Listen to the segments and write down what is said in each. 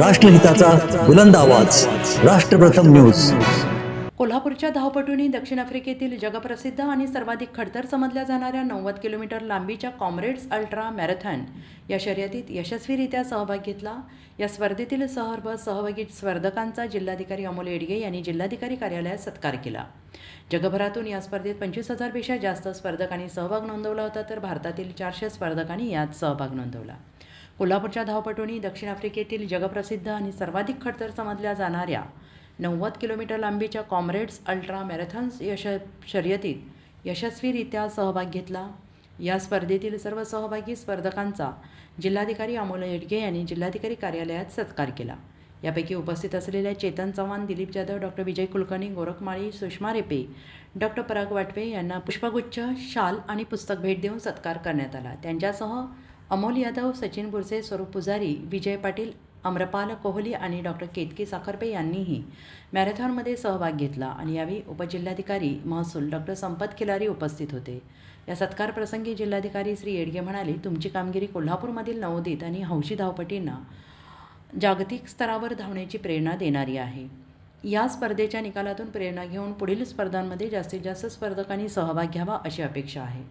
राष्ट्रहिताचा बुलंद आवाज. राष्ट्रप्रथम न्यूज. कोल्हापूरच्या धावपटूंनी दक्षिण आफ्रिकेतील जगप्रसिद्ध आणि सर्वाधिक खडतर समजल्या जाणाऱ्या नव्वद किलोमीटर लांबीच्या कॉम्रेड्स अल्ट्रा मॅरेथॉन या शर्यतीत यशस्वीरित्या सहभाग घेतला. या स्पर्धेतील सहर्भ सहभागी स्पर्धकांचा जिल्हाधिकारी अमोल येडगे यांनी जिल्हाधिकारी कार्यालयात सत्कार केला. जगभरातून या स्पर्धेत पंचवीस हजारपेक्षा जास्त स्पर्धकांनी सहभाग नोंदवला होता तर भारतातील चारशे स्पर्धकांनी यात सहभाग नोंदवला. कोल्हापूरच्या धावपटूंनी दक्षिण आफ्रिकेतील जगप्रसिद्ध आणि सर्वाधिक खडतर समजल्या जाणाऱ्या नव्वद किलोमीटर लांबीच्या कॉम्रेड्स अल्ट्रा मॅरेथॉन्स यश शर्यतीत यशस्वीरित्या सहभाग घेतला. या स्पर्धेतील सर्व सहभागी स्पर्धकांचा जिल्हाधिकारी अमोल येडगे यांनी जिल्हाधिकारी कार्यालयात सत्कार केला. यापैकी उपस्थित असलेल्या चेतन चव्हाण दिलीप जाधव डॉक्टर विजय कुलकर्णी गोरखमाळी सुषमा रेपे डॉक्टर पराग वाटवे यांना पुष्पगुच्छ शाल आणि पुस्तक भेट देऊन सत्कार करण्यात आला. त्यांच्यासह अमोल यादव सचिन बुरसे स्वरूप पुजारी विजय पाटील अम्रपाल कोहली आणि डॉक्टर केतकी साखरपे यांनीही मॅरेथॉनमध्ये सहभाग घेतला आणि यावेळी उपजिल्हाधिकारी महसूल डॉक्टर संपत खिलारी उपस्थित होते. या सत्कारप्रसंगी जिल्हाधिकारी श्री येडगे म्हणाले तुमची कामगिरी कोल्हापूरमधील नवोदित आणि हौशी धावपटींना जागतिक स्तरावर धावण्याची प्रेरणा देणारी आहे. या स्पर्धेच्या निकालातून प्रेरणा घेऊन पुढील स्पर्धांमध्ये जास्तीत जास्त स्पर्धकांनी सहभाग घ्यावा अशी अपेक्षा आहे.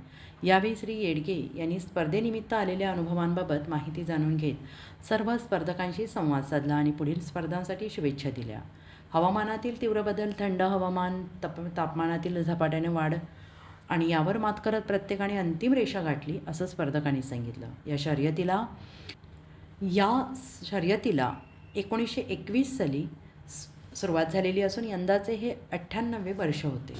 यावेळी श्री येडगे यांनी स्पर्धेनिमित्त आलेल्या अनुभवांबाबत माहिती जाणून घेत सर्व स्पर्धकांशी संवाद साधला आणि पुढील स्पर्धांसाठी शुभेच्छा दिल्या. हवामानातील तीव्र बदल थंड हवामान तप तापमानातील झपाट्याने वाढ आणि यावर मात करत प्रत्येकाने अंतिम रेषा गाठली असं स्पर्धकांनी सांगितलं. या शर्यतीला या शर्यतीला एकोणीसशे एकवीस साली सुरुवात झालेली असून यंदाचे हे अठ्ठ्याण्णवे वर्ष होते.